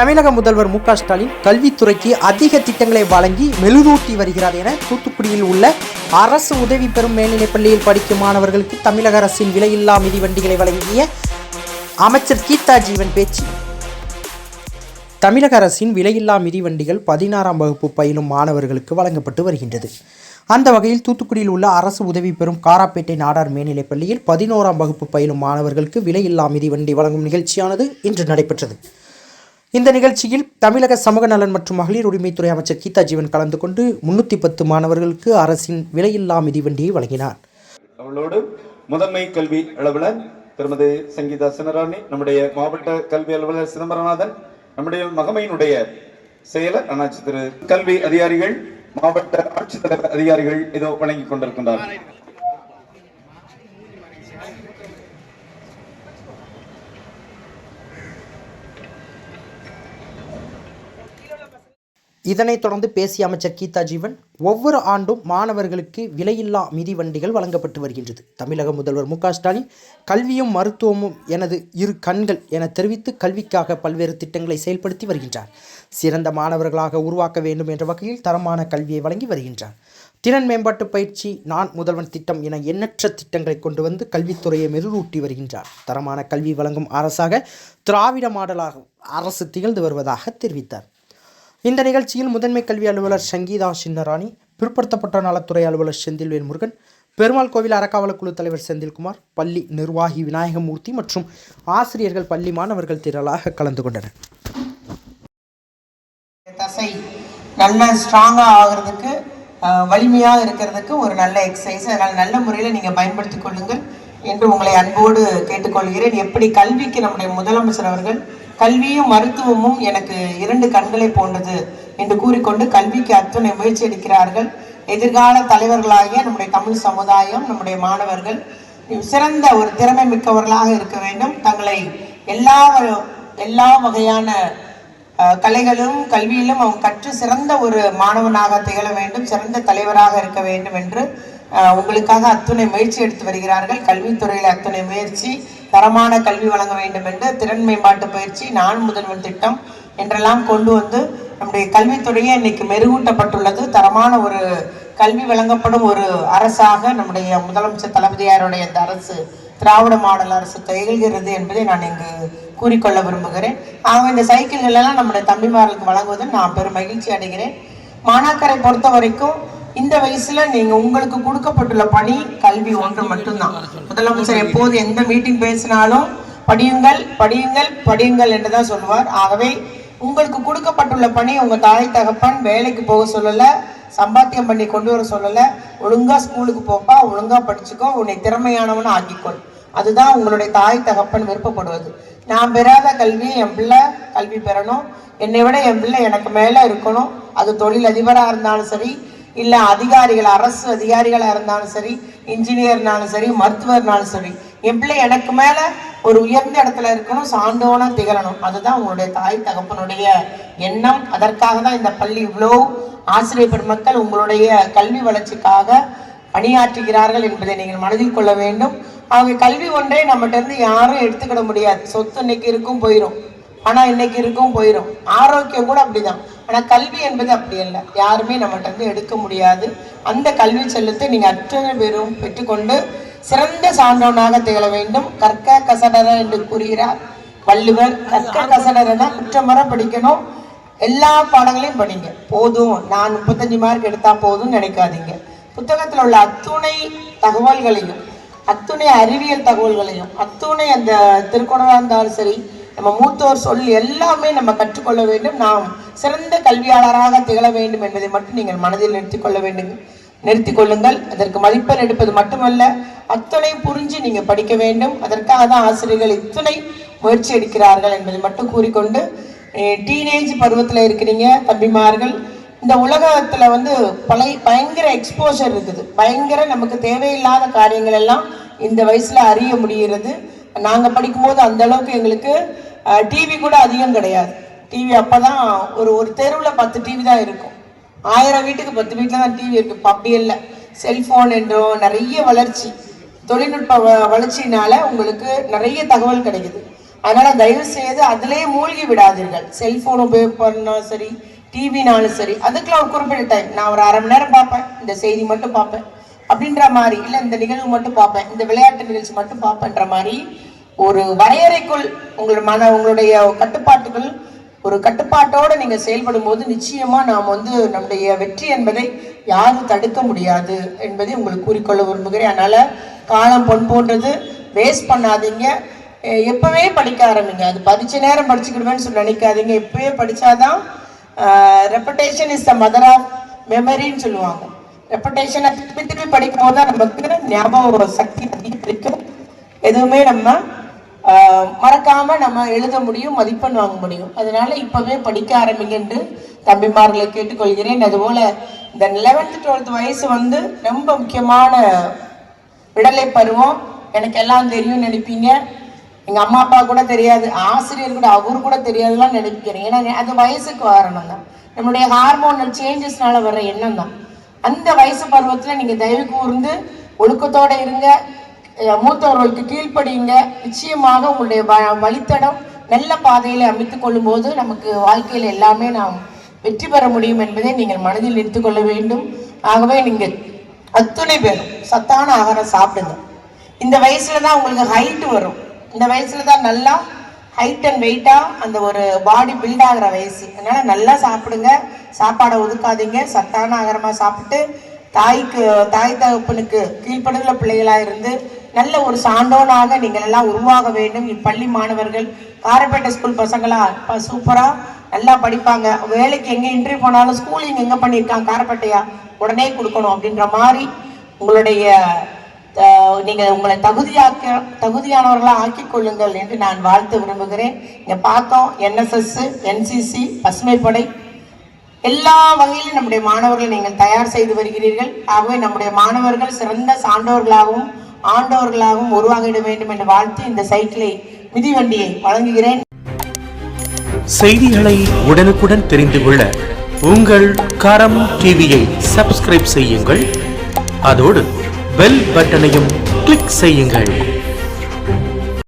தமிழக முதல்வர் மு ஸ்டாலின் கல்வித்துறைக்கு அதிக திட்டங்களை வழங்கி மெழுகூட்டி வருகிறார் என தூத்துக்குடியில் உள்ள அரசு உதவி பெறும் மேல்நிலைப் பள்ளியில் படிக்கும் மாணவர்களுக்கு தமிழக அரசின் விலையில்லா மிதிவண்டிகளை வழங்கிய அமைச்சர் கீதா ஜீவன் பேச்சு. தமிழக அரசின் விலையில்லா மிதிவண்டிகள் பதினாறாம் வகுப்பு பயிலும் மாணவர்களுக்கு வழங்கப்பட்டு வருகின்றது. அந்த வகையில் தூத்துக்குடியில் உள்ள அரசு உதவி பெறும் காராப்பேட்டை நாடார் மேல்நிலைப் பள்ளியில் பதினோராம் வகுப்பு பயிலும் மாணவர்களுக்கு விலையில்லா மிதிவண்டி வழங்கும் நிகழ்ச்சியானது இன்று நடைபெற்றது. இந்த நிகழ்ச்சியில் தமிழக சமூக நலன் மற்றும் மகளிர் உரிமைத்துறை அமைச்சர் கீதா ஜீவன் கலந்து கொண்டு முன்னூற்றி பத்து மாணவர்களுக்கு அரசின் விலையில்லா மிதிவண்டியை வழங்கினார். அவளோடு முதன்மை கல்வி அலுவலர் திருமதி சங்கீதா சினராணி நம்முடைய மாவட்ட கல்வி அலுவலர் சிதம்பரநாதன் நம்முடைய மகமையினுடைய செயலர் அண்ணாச்சி திரு கல்வி அதிகாரிகள் மாவட்ட ஆட்சித்தலைவர் அதிகாரிகள் இதோ வழங்கி கொண்டிருக்கின்றார்கள். இதனைத் தொடர்ந்து பேசிய அமைச்சர் கீதா ஜீவன் ஒவ்வொரு ஆண்டும் மாணவர்களுக்கு விலையில்லா மிதிவண்டிகள் வழங்கப்பட்டு வருகின்றது. தமிழக முதல்வர் மு ஸ்டாலின் கல்வியும் மருத்துவமும் எனது இரு கண்கள் என தெரிவித்து கல்விக்காக பல்வேறு திட்டங்களை செயல்படுத்தி வருகின்றார். சிறந்த மாணவர்களாக உருவாக்க வேண்டும் என்ற வகையில் தரமான கல்வியை வழங்கி வருகின்றார். திறன் மேம்பாட்டு பயிற்சி நான் முதல்வன் திட்டம் என எண்ணற்ற திட்டங்களை கொண்டு வந்து கல்வித்துறையை மெருகூட்டி வருகின்றார். தரமான கல்வி வழங்கும் அரசாக திராவிட மாடலாக அரசு திகழ்ந்து வருவதாக தெரிவித்தார். இந்த நிகழ்ச்சியில் முதன்மை கல்வி அலுவலர் சங்கீதா சின்னராணி பிற்படுத்தப்பட்ட நலத்துறை அலுவலர் செந்தில்வேல் முருகன் பெருமாள் கோவில் அறக்காவல குழு தலைவர் செந்தில்குமார் பள்ளி நிர்வாகி விநாயகமூர்த்தி மற்றும் ஆசிரியர்கள் பள்ளி மாணவர்கள் திரளாக கலந்து கொண்டனர். தசை நல்ல ஸ்ட்ராங்காக ஆகிறதுக்கு வலிமையாக இருக்கிறதுக்கு ஒரு நல்ல எக்ஸசைஸ் அதனால் நல்ல முறையில் நீங்கள் பயன்படுத்திக் கொள்ளுங்கள் என்று உங்களை அன்போடு கேட்டுக்கொள்கிறேன். எப்படி கல்விக்கு நம்முடைய முதலமைச்சர் அவர்கள் கல்வியும் மருத்துவமும் எனக்கு இரண்டு கண்களை போன்றது என்று கூறிக்கொண்டு கல்விக்கு அத்துணை முயற்சி எடுக்கிறார்கள். எதிர்கால தலைவர்களாகிய நம்முடைய தமிழ் சமுதாயம் நம்முடைய மாணவர்கள் சிறந்த ஒரு திறமை மிக்கவர்களாக இருக்க வேண்டும். தங்களை எல்லா எல்லா வகையான கலைகளும் கல்வியிலும் அவன் கற்று சிறந்த ஒரு மாணவனாக திகழ வேண்டும் சிறந்த தலைவராக இருக்க வேண்டும் என்று உங்களுக்காக அத்துணை முயற்சி எடுத்து வருகிறார்கள். கல்வித்துறையில் அத்துணை முயற்சி தரமான கல்வி வழங்க வேண்டும் என்று திறன் மேம்பாட்டு பயிற்சி நான் முதல்வன் திட்டம் என்றெல்லாம் கொண்டு வந்து நம்முடைய கல்வித்துறையே இன்னைக்கு மெருகூட்டப்பட்டுள்ளது. தரமான ஒரு கல்வி வழங்கப்படும் ஒரு அரசாக நம்முடைய முதலமைச்சர் தளபதியாருடைய இந்த அரசு திராவிட மாடல் அரசு திகழ்கிறது என்பதை நான் இங்கு கூறிக்கொள்ள விரும்புகிறேன். ஆக இந்த சைக்கிள்கள் எல்லாம் நம்முடைய தம்பிமார்களுக்கு வழங்குவதில் நான் பெரும் மகிழ்ச்சி அடைகிறேன். மாணாக்கரை பொறுத்த வரைக்கும் இந்த வயசுல நீங்க உங்களுக்கு கொடுக்கப்பட்டுள்ள பணி கல்வி ஒன்று மட்டும்தான். முதலமைச்சர் எப்போது எந்த மீட்டிங் பேசினாலும் படியுங்கள் படியுங்கள் படியுங்கள் என்று தான் சொல்லுவார். ஆகவே உங்களுக்கு கொடுக்கப்பட்டுள்ள பணி உங்க தாய் தகப்பன் வேலைக்கு போக சொல்லல சம்பாத்தியம் பண்ணி கொண்டு வர சொல்லல ஒழுங்கா ஸ்கூலுக்கு போப்பா ஒழுங்கா படிச்சுக்கோ உன்னை திறமையானவனு ஆக்கிக்கொள். அதுதான் உங்களுடைய தாய் தகப்பன் விருப்பப்படுவது. நான் பெறாத கல்வி என் பிள்ளை கல்வி பெறணும். என்னை விட என் பிள்ளை எனக்கு மேல இருக்கணும். அது தொழில் அதிபராக இருந்தாலும் சரி இல்லை அதிகாரிகள் அரசு அதிகாரிகளாக இருந்தாலும் சரி இன்ஜினியர்னாலும் சரி மருத்துவர்னாலும் சரி என் பிள்ளை எனக்கு மேலே ஒரு உயர்ந்த இடத்துல இருக்கணும் சான்றோனா திகழணும். அதுதான் உங்களுடைய தாய் தகப்பனுடைய எண்ணம். அதற்காக தான் இந்த பள்ளி இவ்வளோ ஆசிரியர் பெருமக்கள் உங்களுடைய கல்வி வளர்ச்சிக்காக பணியாற்றுகிறார்கள் என்பதை நீங்கள் மனதில் கொள்ள வேண்டும். அவங்க கல்வி ஒன்றே நம்மகிட்ட இருந்து யாரும் எடுத்துக்கிட முடியாது. சொத்து இன்னைக்கு இருக்கும் போயிடும் ஆனா இன்னைக்கு இருக்கும் போயிடும் ஆரோக்கியம் கூட அப்படிதான். ஆனா கல்வி என்பது அப்படி இல்லை யாருமே நம்மகிட்ட இருந்து எடுக்க முடியாது. அந்த கல்வி செல்லத்தை நீங்க அத்தனை பேரும் பெற்றுக்கொண்டு சிறந்த சான்றவனாக திகழ வேண்டும். கற்க கசடர என்று கூறுகிறார் வள்ளுவர். கற்க கசடரனா குற்றமர படிக்கணும். எல்லா பாடங்களையும் படிங்க. போதும். நான் முப்பத்தஞ்சு மார்க் எடுத்தா போதும்னு நினைக்காதீங்க. புத்தகத்தில் உள்ள அத்துணை தகவல்களையும் அத்துணை அறிவியல் தகவல்களையும் அத்துணை அந்த திருக்குறளாக இருந்தாலும் சரி நம்ம மூத்தோர் சொல் எல்லாமே நம்ம கற்றுக்கொள்ள வேண்டும். நாம் சிறந்த கல்வியாளராக திகழ வேண்டும் என்பதை மட்டும் நீங்கள் மனதில் நிறுத்திக்கொள்ள வேண்டும். நிறுத்தி கொள்ளுங்கள். அதற்கு மதிப்பெண் எடுப்பது மட்டுமல்ல அத்தனை புரிஞ்சு நீங்கள் படிக்க வேண்டும். அதற்காக தான் ஆசிரியர்கள் இத்தனை முயற்சி எடுக்கிறார்கள் என்பதை மட்டும் கூறிக்கொண்டு டீனேஜ் பருவத்தில் இருக்கிறீங்க தம்பிமார்கள் இந்த உலகத்தில் வந்து பழைய பயங்கர எக்ஸ்போஷர் இருக்குது. பயங்கர நமக்கு தேவையில்லாத காரியங்கள் எல்லாம் இந்த வயசில் அறிய முடிகிறது. நாங்கள் படிக்கும்போது அந்த அளவுக்கு எங்களுக்கு டிவி கூட அதிகம் கிடையாது. டிவி அப்போ தான் ஒரு ஒரு தெருவில் பத்து டிவி தான் இருக்கும். ஆயிரம் வீட்டுக்கு பத்து வீட்டில் தான் டிவி இருக்குது அப்படி இல்லை. செல்ஃபோன் என்றும் நிறைய வளர்ச்சி தொழில்நுட்ப வ- வளர்ச்சினால உங்களுக்கு நிறைய தகவல் கிடைக்குது. அதனால் தயவு செய்து அதிலே மூழ்கி விடாதீர்கள். செல்ஃபோன் உபயோக பண்ணாலும் சரி டிவினாலும் சரி அதுக்கெலாம் ஒரு குறிப்பிட்ட டைம் நான் ஒரு அரை மணி நேரம் பார்ப்பேன். இந்த செய்தி மட்டும் பார்ப்பேன். அப்படின்ற மாதிரி இல்லை இந்த நிகழ்வு மட்டும் பார்ப்பேன். இந்த விளையாட்டு நிகழ்ச்சி மட்டும் பார்ப்பேன்ற மாதிரி ஒரு வரையறைக்குள் உங்களோட மன உங்களுடைய கட்டுப்பாட்டுக்குள் ஒரு கட்டுப்பாட்டோடு நீங்கள் செயல்படும் போது நிச்சயமாக நாம் வந்து நம்முடைய வெற்றி என்பதை யாரும் தடுக்க முடியாது என்பதை உங்களுக்கு கூறிக்கொள்ள விரும்புகிறேன். அதனால் காலம் பொன் போன்றது வேஸ்ட் பண்ணாதீங்க. எப்போவே எப்பவே படிக்க ஆரம்பிங்க. அது படித்த நேரம் படிச்சுக்கிடுவேன்னு சொல்லி நினைக்காதீங்க. எப்பவே படித்தாதான் repetition is the mother of மெமரின்னு சொல்லுவாங்க. ரெப்படேஷனை திருப்பி திருப்பி படிக்கும் போது தான் நமக்கு ஞாபக சக்தி அதிகரிக்கும். எதுவுமே நம்ம மறக்காம நம்ம எழுத முடியும் மதிப்பெண் வாங்க முடியும். அதனால இப்பவே படிக்க ஆரம்பிங்க என்று தம்பிமார்களை கேட்டுக்கொள்கிறேன். அதுபோல இந்த லெவன்த்து டுவெல்த் வயசு வந்து ரொம்ப முக்கியமான விடலை பருவம். எனக்கு எல்லாம் தெரியும்னு நினைப்பீங்க. எங்க அம்மா அப்பா கூட தெரியாது. ஆசிரியர் கூட அவரு கூட தெரியாதுலாம் நினைக்கிறேன். ஏன்னா அது வயசுக்கு காரணம் தான் நம்மளுடைய ஹார்மோனல் சேஞ்சஸ்னால வர்ற எண்ணம் தான் அந்த வயசு பருவத்துல நீங்க தயவு கூர்ந்து ஒழுக்கத்தோட இருங்க. மூத்தவர்களுக்கு கீழ்ப்படியுங்க. நிச்சயமாக உங்களுடைய வ- வழித்தடம் நல்ல பாதையில அமைத்துக் கொள்ளும் போது நமக்கு வாழ்க்கையில் எல்லாமே நாம் வெற்றி பெற முடியும் என்பதை நீங்கள் மனதில் எடுத்துக்கொள்ள வேண்டும். ஆகவே நீங்கள் அத்துணை பேரும் சத்தான ஆகாரம் சாப்பிடுங்க. இந்த வயசுல தான் உங்களுக்கு ஹைட் வரும். இந்த வயசுல தான் நல்லா ஹைட் அண்ட் வெயிட்டா அந்த ஒரு பாடி பில்ட் ஆகிற வயசு. அதனால நல்லா சாப்பிடுங்க. சாப்பாடை ஒதுக்காதீங்க. சத்தான ஆகாரமா சாப்பிட்டு தாய்க்கு தாய் தகப்பனுக்கு கீழ்ப்படுகிற பிள்ளைகளா இருந்து நல்ல ஒரு சான்றோனாக நீங்கள் எல்லாம் உருவாக வேண்டும். இப்பள்ளி மாணவர்கள் காரப்பேட்டை ஸ்கூல் பசங்களா இப்போ சூப்பராக நல்லா படிப்பாங்க. வேலைக்கு எங்கே இன்டர்வியூ போனாலும் ஸ்கூலிங் எங்கே பண்ணியிருக்காங்க? காரப்பேட்டையா? உடனே கொடுக்கணும் அப்படின்ற மாதிரி உங்களுடைய நீங்கள் உங்களை தகுதியாக்க தகுதியானவர்களாக ஆக்கி கொள்ளுங்கள் என்று நான் வாழ்த்து விரும்புகிறேன். இங்கே பார்த்தோம் என்எஸ்எஸ் என்சிசி பசுமைப்படை. எல்லா வகையிலும் நம்முடைய மாணவர்களை நீங்கள் தயார் செய்து வருகிறீர்கள். ஆகவே நம்முடைய மாணவர்கள் சிறந்த சான்றோர்களாகவும் ஆண்டோர்களாகவும் உருவாகிட வேண்டும் என்று வாழ்த்து இந்த சைக்கிளை மிதிவண்டியை வழங்குகிறேன். செய்திகளை உடனுக்குடன் தெரிந்து கொள்ள உங்கள் கரம் டிவியை சப்ஸ்கிரைப் செய்யுங்கள். அதோடு பெல் பட்டனையும் கிளிக் செய்யுங்கள்.